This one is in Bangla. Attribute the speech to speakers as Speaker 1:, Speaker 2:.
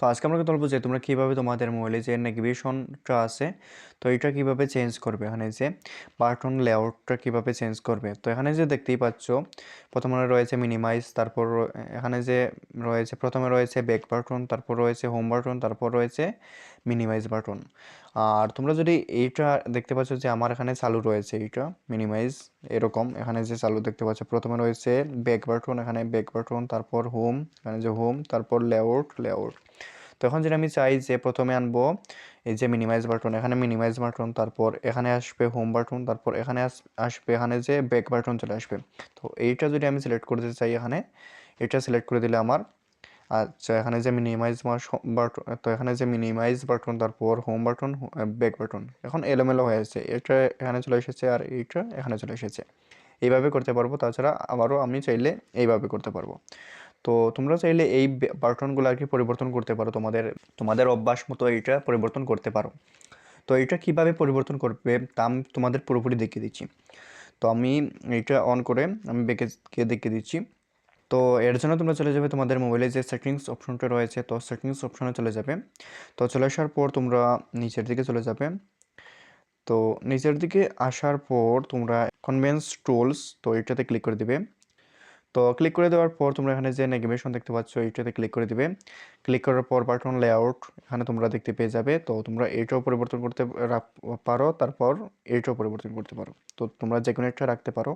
Speaker 1: তো আজকে আমরা বলব যে তোমরা কীভাবে তোমাদের মোবাইলে যে নেভিগেশনটা আছে, তো এটা কীভাবে চেঞ্জ করবে? এখানে যে বাটন লেআউটটা কীভাবে চেঞ্জ করবে? তো এখানে যে দেখতেই পাচ্ছ, প্রথমে রয়েছে মিনিমাইজ তারপর এখানে যে রয়েছে, প্রথমে রয়েছে ব্যাক বাটন তারপর রয়েছে হোম বাটন তারপর রয়েছে মিনিমাইজ বাটন আর তোমরা যদি এইটা দেখতে পাচ্ছ যে আমার এখানে চালু রয়েছে এইটা মিনিমাইজ এরকম, এখানে যে চালু দেখতে পাচ্ছ, প্রথমে রয়েছে ব্যাক বাটন এখানে ব্যাক বাটন তারপর হোম এখানে যে হোম তারপর লেআউট লেআউট তো এখন যেটা আমি চাই যে প্রথমে আনব এই যে মিনিমাইজ বাটন এখানে মিনিমাইজ বাটন তারপর এখানে আসবে হোম বাটন তারপর এখানে আস- আসবে এখানে যে ব্যাক বাটন চলে আসবে। তো এইটা যদি আমি সিলেক্ট করতে চাই এখানে, এটা সিলেক্ট করে দিলে আমার আচ্ছা এখানে যে মিনিমাইজ বাটন তো এখানে যে মিনিমাইজ বাটন তারপর হোম বাটন ব্যাক বাটন এখন এলোমেলো হয়ে আছে এটা এখানে চলে এসেছে আর এইটা এখানে চলে এসেছে। এইভাবে করতে পারব, তাছাড়া আবারও আমি চাইলে এইভাবে করতে পারব। তো তোমরা চাইলে এই বাটনগুলো আর কি পরিবর্তন করতে পারো, তোমাদের তোমাদের অভ্যাস মতো এইটা পরিবর্তন করতে পারো। তো এটা কীভাবে পরিবর্তন করবে তা আমি তোমাদের পুরোপুরি দেখিয়ে দিচ্ছি। তো আমি এইটা অন করে আমি বেঁকে দেখিয়ে দিচ্ছি। তো এর জন্য তোমরা চলে যাবে তোমাদের মোবাইলে যে সেটিংস অপশনটা রয়েছে, তো সেটিংস অপশনে চলে যাবে। তো চলে আসার পর তোমরা নিচের দিকে চলে যাবে। তো নিচের দিকে আসার পর তোমরা কনভেন্স টুলস তো এটাতে ক্লিক করে দিবে। তো ক্লিক করে দেওয়ার পর তোমরা এখানে যে নেগেমেশন দেখতে পাচ্ছ, এইটাতে ক্লিক করে দিবে। ক্লিক করার পর বাটন লেআউট এখানে তোমরা দেখতে পেয়ে যাবে। তো তোমরা এইটাও পরিবর্তন করতে পারো, তারপর এইটাও পরিবর্তন করতে পারো। তো তোমরা যে কোনো একটা রাখতে পারো।